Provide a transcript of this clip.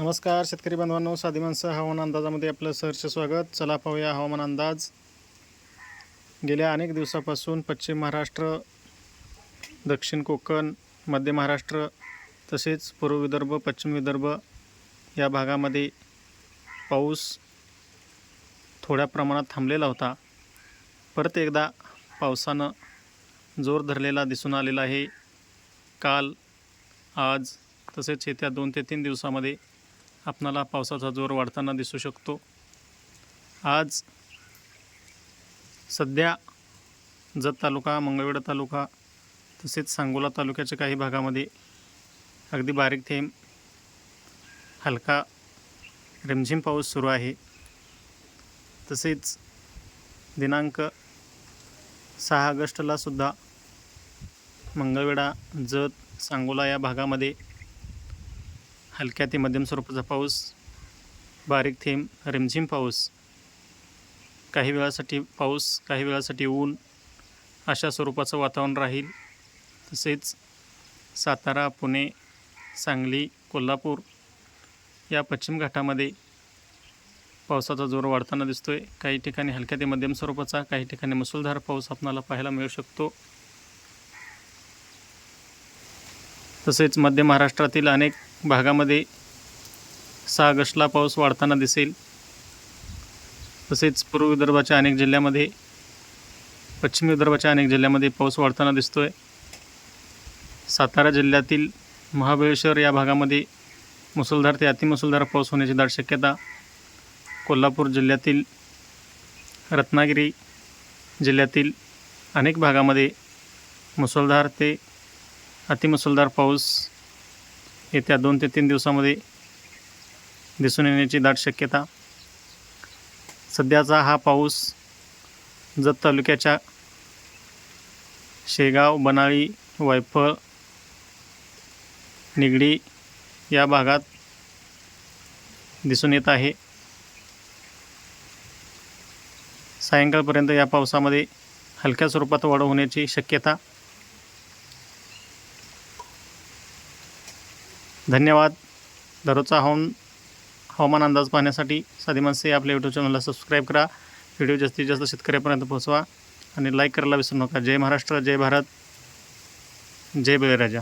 नमस्कार शेतकरी बांधवांनो. साधी माणसं हवामान अंदाजामध्ये आपलं सहर्ष स्वागत. चला पाहूया हवामान अंदाज. गेल्या अनेक दिवसापासून पश्चिम महाराष्ट्र दक्षिण कोकण मध्य महाराष्ट्र तसेच पूर्व विदर्भ पश्चिम विदर्भ या भागामध्ये पाऊस थोड्या प्रमाणात थांबलेला होता. परत एकदा पावसानं जोर धरलेला दिसून आलेला आहे. काल आज तसेच येत्या दोन ते तीन दिवसामध्ये आपणाला पावसाचा जोर वाढताना दिसू शकतो. आज सध्या जत तालुका मंगळवेढा तालुका तसेच सांगोला तालुक्याच्या काही भागामध्ये अगदी बारीक थेंब हलका रिमझिम पाऊस सुरू आहे. तसेच दिनांक सहा ऑगस्टला सुद्धा मंगळवेढा जत सांगोला या भागामध्ये हलक्या ते मध्यम स्वरूपाचा पाऊस बारीक थेंब रिमझिम पाऊस काही वेळासाठी पाऊस काही वेळासाठी ऊन अशा स्वरूपाचं वातावरण राहील. तसेच सातारा पुणे सांगली कोल्हापूर या पश्चिम घाटामध्ये पावसाचा जोर वाढताना दिसतोय. काही ठिकाणी हलक्या ते मध्यम स्वरूपाचा काही ठिकाणी मुसळधार पाऊस आपणाला पाहायला मिळू शकतो. तसेच मध्य महाराष्ट्रातील अनेक भागामध्ये सहा ऑगस्टला पाऊस वाढताना दिसेल. तसेच पूर्व विदर्भाच्या अनेक जिल्ह्यामध्ये पश्चिम विदर्भाच्या अनेक जिल्ह्यामध्ये पाऊस वाढताना दिसतोय. सातारा जिल्ह्यातील महाबळेश्वर या भागामध्ये मुसळधार ते अतिमुसळधार पाऊस होण्याची दाट शक्यता. कोल्हापूर जिल्ह्यातील रत्नागिरी जिल्ह्यातील अनेक भागामध्ये मुसळधार ते अतिमुसळधार पाऊस येत्या दोन ते तीन दिवसामध्ये दिसून येण्याची दाट शक्यता. सध्याचा हा पाऊस जत तालुक्याच्या शेगाव बनाळी वायफळ निगडी या भागात दिसून येत आहे. सायंकाळपर्यंत या पावसामध्ये हलक्या स्वरूपात वाढ होण्याची शक्यता धन्यवाद. दररोजचा हवामान हवामान अंदाज पाहण्यासाठी साधी माणसे आपल्या यूट्यूब चॅनलला सबस्क्राईब करा. व्हिडिओ जास्तीत जास्त शेतकऱ्यापर्यंत पोहोचवा. आणि लाईक करायला विसरू नका. जय महाराष्ट्र जय भारत. जय बळीराजा.